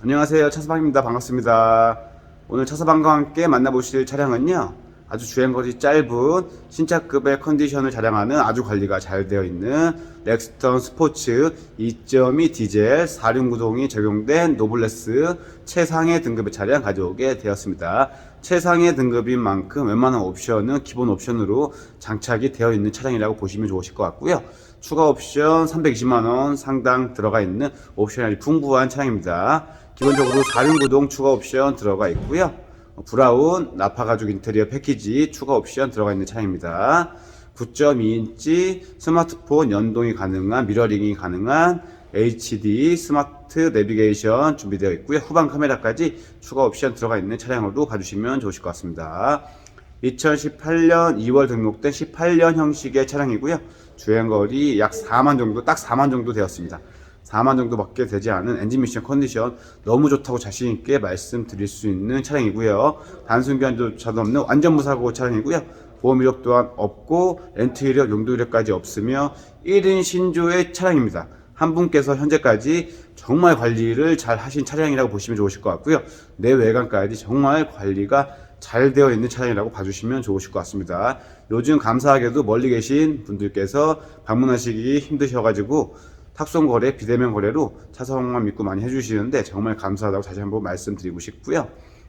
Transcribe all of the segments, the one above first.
안녕하세요. 차서방입니다. 반갑습니다. 오늘 차서방과 함께 만나보실 차량은요. 아주 주행거리 짧은 신차급의 컨디션을 자랑하는 아주 관리가 잘 되어 있는 렉스턴 스포츠 2.2 디젤 4륜구동이 적용된 노블레스 최상의 등급의 차량 가져오게 되었습니다. 최상의 등급인 만큼 웬만한 옵션은 기본 옵션으로 장착이 되어 있는 차량이라고 보시면 좋으실 것 같고요. 추가 옵션 320만원 상당 들어가 있는 옵션이 풍부한 차량입니다. 기본적으로 4륜 구동 추가 옵션 들어가 있고요. 브라운 나파 가죽 인테리어 패키지 추가 옵션 들어가 있는 차량입니다. 9.2인치 스마트폰 연동이 가능한 미러링이 가능한 HD 스마트 내비게이션 준비되어 있고요. 후방 카메라까지 추가 옵션 들어가 있는 차량으로 봐주시면 좋으실 것 같습니다. 2018년 2월 등록된 18년 형식의 차량이고요. 주행거리 약 4만 정도, 딱 4만 정도 되었습니다. 4만 정도밖에 되지 않은 엔진 미션 컨디션 너무 좋다고 자신 있게 말씀드릴 수 있는 차량이고요. 단순 변조차도 없는 완전 무사고 차량이고요. 보험 이력 또한 없고 렌트 이력, 용도 이력까지 없으며 1인 신조의 차량입니다. 한 분께서 현재까지 정말 관리를 잘 하신 차량이라고 보시면 좋으실 것 같고요. 내 외관까지 정말 관리가 잘 되어 있는 차량이라고 봐주시면 좋으실 것 같습니다. 요즘 감사하게도 멀리 계신 분들께서 방문하시기 힘드셔가지고 탁송 거래, 비대면 거래로 차성만 믿고 많이 해주시는데 정말 감사하다고 다시 한번 말씀드리고 싶고요.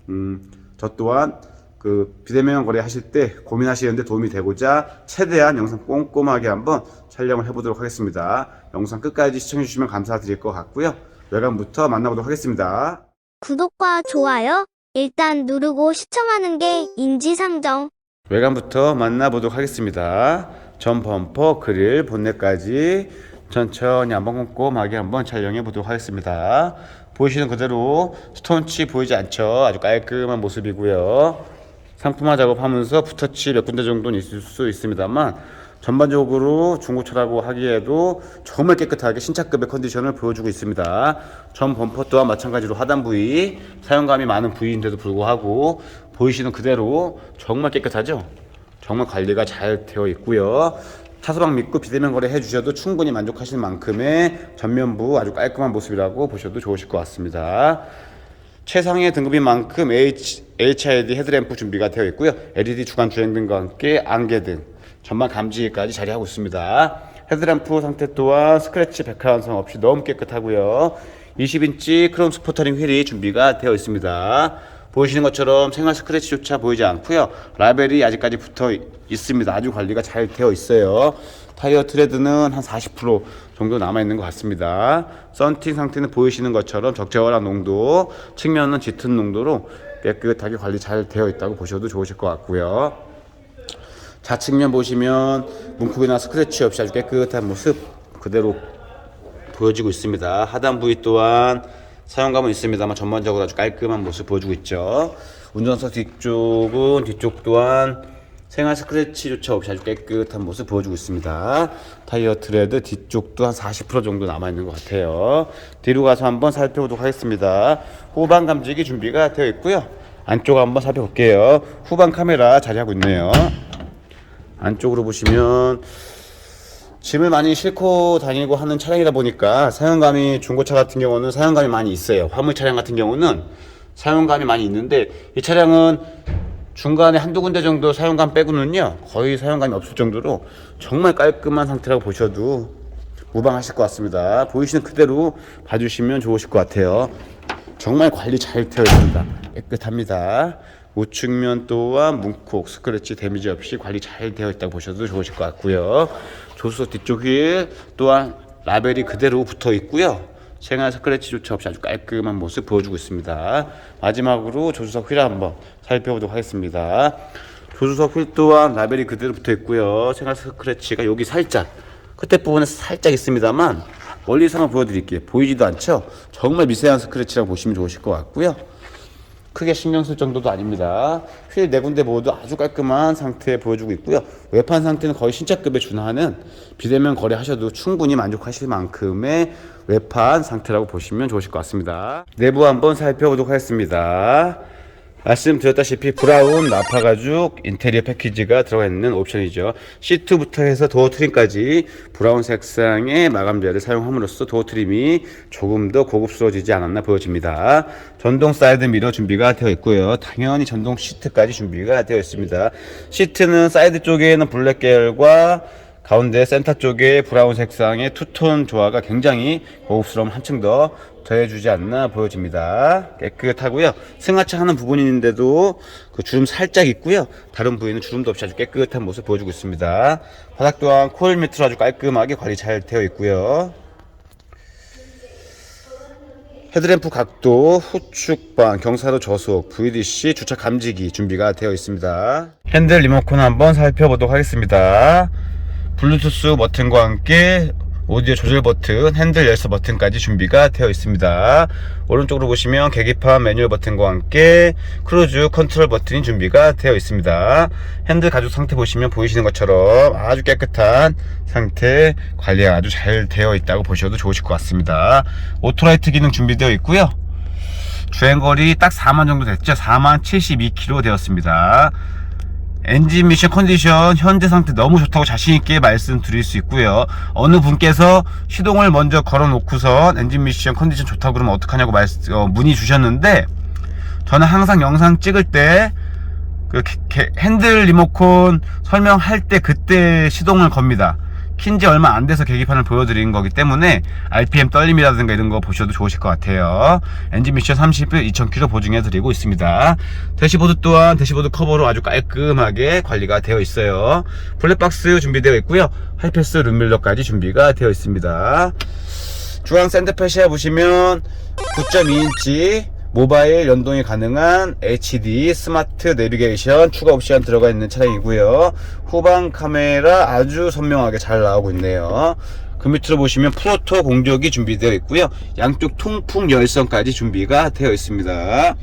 음, 저 또한 그 비대면 거래 하실 때 고민하시는데 도움이 되고자 최대한 영상 꼼꼼하게 한번 촬영을 해보도록 하겠습니다. 영상 끝까지 시청해 주시면 감사드릴 것 같고요. 외관부터 만나보도록 하겠습니다. 구독과 좋아요 일단 누르고 시청하는 게 인지상정. 외관부터 만나보도록 하겠습니다. 전 범퍼, 그릴, 본넷까지 천천히 한번 꼼꼼하게 한번 촬영해 보도록 하겠습니다. 보이시는 그대로 스톤치 보이지 않죠? 아주 깔끔한 모습이고요. 상품화 작업하면서 붓터치 몇 군데 정도는 있을 수 있습니다만 전반적으로 중고차라고 하기에도 정말 깨끗하게 신차급의 컨디션을 보여주고 있습니다. 전 범퍼 또한 마찬가지로 하단 부위 사용감이 많은 부위인데도 불구하고 보이시는 그대로 정말 깨끗하죠? 정말 관리가 잘 되어 있고요. 차소방 믿고 비대면 거래 해주셔도 충분히 만족하실 만큼의 전면부 아주 깔끔한 모습이라고 보셔도 좋으실 것 같습니다. 최상의 등급인 만큼 H, HID 헤드램프 준비가 되어 있고요. LED 주간 주행등과 함께 안개등, 전방 감지기까지 자리하고 있습니다. 헤드램프 상태 또한 스크래치 백화 완성 없이 너무 깨끗하고요. 20인치 크롬 스포터링 휠이 준비가 되어 있습니다. 보시는 것처럼 생활 스크래치조차 보이지 않고요. 라벨이 아직까지 붙어 있습니다. 아주 관리가 잘 되어 있어요. 타이어 트레드는 한 40% 정도 남아 있는 것 같습니다. 썬팅 상태는 보이시는 것처럼 적절한 농도, 측면은 짙은 농도로 깨끗하게 관리 잘 되어 있다고 보셔도 좋으실 것 같고요. 좌측면 보시면 문콕이나 스크래치 없이 아주 깨끗한 모습 그대로 보여지고 있습니다. 하단 부위 또한 사용감은 있습니다만 전반적으로 아주 깔끔한 모습 보여주고 있죠. 운전석 뒤쪽은 뒤쪽 또한 생활 스크래치조차 없이 아주 깨끗한 모습 보여주고 있습니다. 타이어 트레드 뒤쪽도 한 40% 정도 남아있는 것 같아요. 뒤로 가서 한번 살펴보도록 하겠습니다. 후방 감지기 준비가 되어 있고요. 안쪽 한번 살펴볼게요. 후방 카메라 자리하고 있네요. 안쪽으로 보시면 짐을 많이 싣고 다니고 하는 차량이다 보니까 사용감이 중고차 같은 경우는 사용감이 많이 있어요. 화물 차량 같은 경우는 사용감이 많이 있는데 이 차량은 중간에 한두 군데 정도 사용감 빼고는요 거의 사용감이 없을 정도로 정말 깔끔한 상태라고 보셔도 무방하실 것 같습니다. 보이시는 그대로 봐주시면 좋으실 것 같아요. 정말 관리 잘 되어 있습니다. 깨끗합니다. 우측면 또한 문콕, 스크래치, 데미지 없이 관리 잘 되어 있다고 보셔도 좋으실 것 같고요. 조수석 뒤쪽 휠 또한 라벨이 그대로 붙어 있고요. 생활 스크래치조차 없이 아주 깔끔한 모습 보여주고 있습니다. 마지막으로 조수석 휠 한번 살펴보도록 하겠습니다. 조수석 휠 또한 라벨이 그대로 붙어 있고요. 생활 스크래치가 여기 살짝 끝에 부분에 살짝 있습니다만 멀리서만 보여드릴게요. 보이지도 않죠? 정말 미세한 스크래치라고 보시면 좋으실 것 같고요. 크게 신경 쓸 정도도 아닙니다. 휠 네 군데 모두 아주 깔끔한 상태에 보여주고 있고요. 외판 상태는 거의 신차급에 준하는 비대면 거래하셔도 충분히 만족하실 만큼의 외판 상태라고 보시면 좋으실 것 같습니다. 내부 한번 살펴보도록 하겠습니다. 말씀드렸다시피 브라운 나파 가죽 인테리어 패키지가 들어가 있는 옵션이죠. 시트부터 해서 도어 트림까지 브라운 색상의 마감재를 사용함으로써 도어 트림이 조금 더 고급스러워지지 않았나 보여집니다. 전동 사이드 미러 준비가 되어 있고요. 당연히 전동 시트까지 준비가 되어 있습니다. 시트는 사이드 쪽에는 블랙 계열과 가운데 센터 쪽에 브라운 색상의 투톤 조화가 굉장히 고급스러움 한층 더 더해주지 않나 보여집니다. 깨끗하고요. 승하차 하는 부분인데도 그 주름 살짝 있고요. 다른 부위는 주름도 없이 아주 깨끗한 모습 보여주고 있습니다. 바닥 또한 코일 매트로 아주 깔끔하게 관리 잘 되어 있고요. 헤드램프 각도, 후축방, 경사로 저속, VDC 주차 감지기 준비가 되어 있습니다. 핸들 리모컨 한번 살펴보도록 하겠습니다. 블루투스 버튼과 함께 오디오 조절 버튼, 핸들 열쇠 버튼까지 준비가 되어 있습니다. 오른쪽으로 보시면 계기판 매뉴얼 버튼과 함께 크루즈 컨트롤 버튼이 준비가 되어 있습니다. 핸들 가죽 상태 보시면 보이시는 것처럼 아주 깨끗한 상태 관리가 아주 잘 되어 있다고 보셔도 좋으실 것 같습니다. 오토라이트 기능 준비되어 있고요. 주행거리 딱 4만 정도 됐죠. 4만 72km 되었습니다. 엔진 미션 컨디션 현재 상태 너무 좋다고 자신있게 말씀드릴 수 있고요. 어느 분께서 시동을 먼저 걸어 놓고선 엔진 미션 컨디션 좋다고 그러면 어떡하냐고 말씀, 어, 문의 주셨는데 저는 항상 영상 찍을 때 그 핸들 리모컨 설명할 때 그때 시동을 겁니다. 킨지 얼마 안 돼서 계기판을 보여드린 거기 때문에 RPM 떨림이라든가 이런 거 보셔도 좋으실 것 같아요. 엔진 미션 30일 2000km 보증해 드리고 있습니다. 대시보드 또한 대시보드 커버로 아주 깔끔하게 관리가 되어 있어요. 블랙박스 준비되어 있고요. 하이패스 룸밀러까지 준비가 되어 있습니다. 중앙 샌드패시아 보시면 9.2인치 모바일 연동이 가능한 HD 스마트 내비게이션 추가 옵션 들어가 있는 차량이고요. 후방 카메라 아주 선명하게 잘 나오고 있네요. 그 밑으로 보시면 프로토 공조기 준비되어 있고요. 양쪽 통풍 열선까지 준비가 되어 있습니다.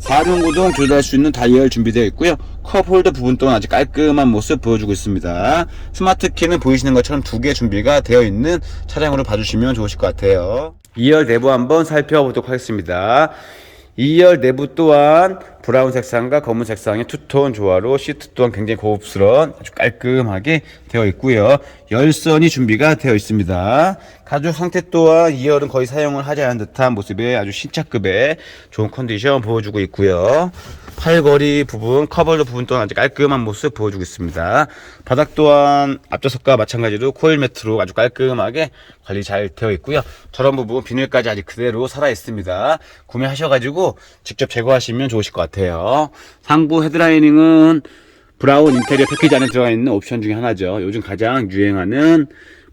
4륜 구동 조절할 수 있는 다이얼 준비되어 있고요. 컵 홀더 부분 또한 아주 깔끔한 모습 보여주고 있습니다. 스마트 키는 보이시는 것처럼 두 개 준비가 되어 있는 차량으로 봐주시면 좋으실 것 같아요. 2열 내부 한번 살펴보도록 하겠습니다. 2열 내부 또한 브라운 색상과 검은 색상의 투톤 조화로 시트 또한 굉장히 고급스러운 아주 깔끔하게 되어 있고요. 열선이 준비가 되어 있습니다. 가죽 상태 또한 2열은 거의 사용을 하지 않은 듯한 모습의 아주 신차급의 좋은 컨디션 보여주고 있고요. 팔걸이 부분, 커버도 부분 또한 아주 깔끔한 모습 보여주고 있습니다. 바닥 또한 앞좌석과 마찬가지로 코일 매트로 아주 깔끔하게 관리 잘 되어 있고요. 저런 부분 비닐까지 아직 그대로 살아 있습니다. 구매하셔가지고 직접 제거하시면 좋으실 것 같아요. 상부 헤드라이닝은 브라운 인테리어 패키지 안에 들어가 있는 옵션 중에 하나죠. 요즘 가장 유행하는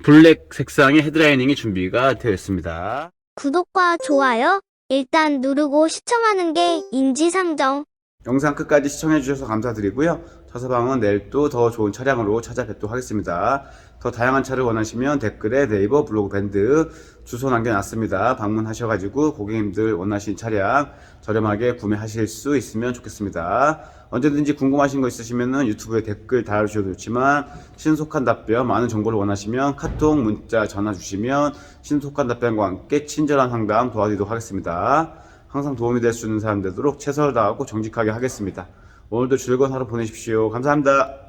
블랙 색상의 헤드라이닝이 준비가 되어 있습니다. 구독과 좋아요 일단 누르고 시청하는 게 인지상정. 영상 끝까지 시청해주셔서 감사드리고요. 차서방은 내일 또 더 좋은 차량으로 찾아뵙도록 하겠습니다. 더 다양한 차를 원하시면 댓글에 네이버 블로그 밴드 주소 남겨놨습니다. 방문하셔가지고 고객님들 원하신 차량 저렴하게 구매하실 수 있으면 좋겠습니다. 언제든지 궁금하신 거 있으시면 유튜브에 댓글 달아주셔도 좋지만 신속한 답변, 많은 정보를 원하시면 카톡, 문자, 전화 주시면 신속한 답변과 함께 친절한 상담 도와드리도록 하겠습니다. 항상 도움이 될 수 있는 사람 되도록 최선을 다하고 정직하게 하겠습니다. 오늘도 즐거운 하루 보내십시오. 감사합니다.